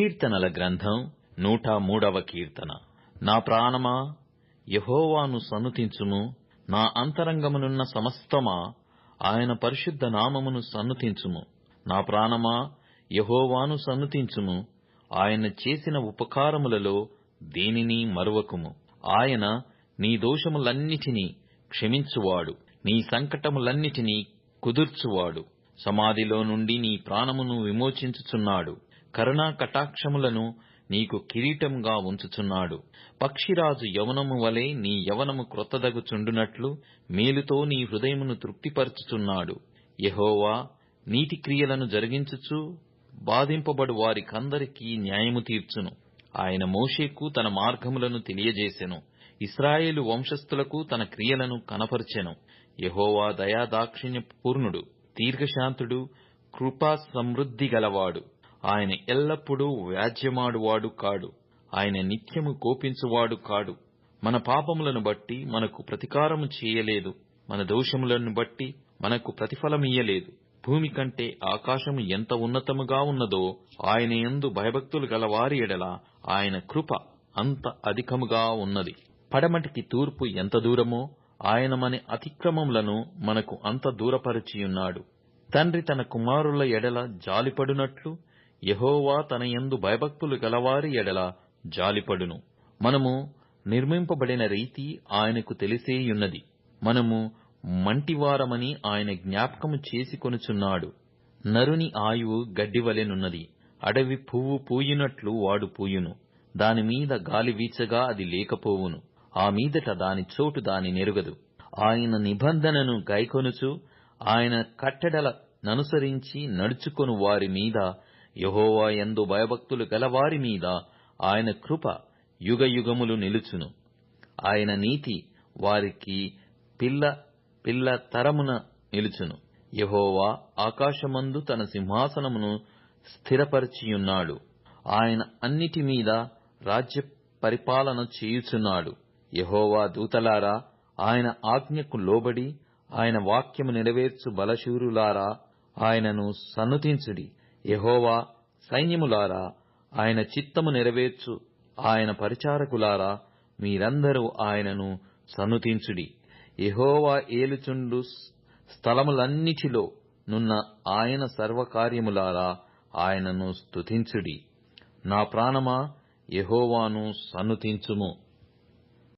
కీర్తనల గ్రంథం నూట మూడవ కీర్తన. నా ప్రాణమా యహోవాను సన్నుతించుము. నా అంతరంగమునున్న సమస్తమా ఆయన పరిశుద్ధ నామమును సన్నుతించుము. నా ప్రాణమా యహోవాను సన్నుతించుము. ఆయన చేసిన ఉపకారములలో దేనిని మరువకుము. ఆయన నీ దోషములన్నిటినీ క్షమించువాడు. నీ సంకటములన్నిటినీ కుదుర్చువాడు. సమాధిలో నుండి నీ ప్రాణమును విమోచించుచున్నాడు. కరుణా కటాక్షములను నీకు కిరీటంగా ఉంచుచున్నాడు. పక్షిరాజు యవనము వలె నీ యవనము క్రొత్తదగుచుండునట్లు మేలుతో నీ హృదయమును తృప్తిపరచుచున్నాడు. యహోవా నీతి క్రియలను జరిగించుచు బాధింపబడు వారికందరికీ న్యాయము తీర్చును. ఆయన మోషేకు తన మార్గములను తెలియజేసెను. ఇస్రాయేలు వంశస్థులకు తన క్రియలను కనపరిచెను. యహోవా దయాదాక్షిణ్య పూర్ణుడు దీర్ఘశాంతుడు కృపా సమృద్ధి గలవాడు. ఆయన ఎల్లప్పుడూ వ్యాజ్యమాడువాడు కాడు. ఆయన నిత్యము కోపించువాడు కాడు. మన పాపములను బట్టి మనకు ప్రతికారము చేయలేదు. మన దోషములను బట్టి మనకు ప్రతిఫలమియ్యలేదు భూమి కంటే ఆకాశము ఎంత ఉన్నతముగా ఉన్నదో ఆయన ఎందు భయభక్తులు గలవారి ఎడల ఆయన కృప అంత అధికముగా ఉన్నది. పడమటికి తూర్పు ఎంత దూరమో ఆయన మన అతిక్రమములను మనకు అంత దూరపరిచియున్నాడు. తండ్రి తన కుమారుల ఎడల జాలిపడునట్లు యహోవా తన యందు భయభక్తులు గలవారి ఎడల జాలిపడును. మనము నిర్మింపబడిన రీతి ఆయనకు తెలిసేయున్నది. మనము మంటివారమని ఆయన జ్ఞాపకము చేసుకొనుచున్నాడు నరుని ఆయువు గడ్డివలెనున్నది. అడవి పువ్వు పూయినట్లు వాడు పూయును. దానిమీద గాలి వీచగా అది లేకపోవును. ఆ మీదట దాని చోటు దాని నెరుగదు. ఆయన నిబంధనను గైకొనుచు ఆయన కట్టడల ననుసరించి నడుచుకొను వారి మీద యహోవా ఎందు భయభక్తులు గలవారి మీద ఆయన కృప యుగయుగములు నిలుచును. ఆయన నీతి వారికి పిల్ల పిల్ల తరమున నిలుచును. యహోవా ఆకాశమందు తన సింహాసనమును స్థిరపరిచియున్నాడు. ఆయన అన్నిటి మీద రాజ్య పరిపాలన చేయుచున్నాడు. యహోవా దూతలారా ఆయన ఆజ్ఞకు లోబడి ఆయన వాక్యము నెరవేర్చు బలశూరులారా ఆయనను సన్నుతించుడి. యహోవా సైన్యములారా ఆయన చిత్తము నెరవేర్చు ఆయన పరిచారకులారా మీరందరూ ఆయనను సనుతించుడి. యహోవా ఏలుచుండు స్థలములన్నిటిలో నున్న ఆయన సర్వకార్యములారా ఆయనను స్తుతించుడి. నా ప్రాణమా యహోవాను సన్నుతించుము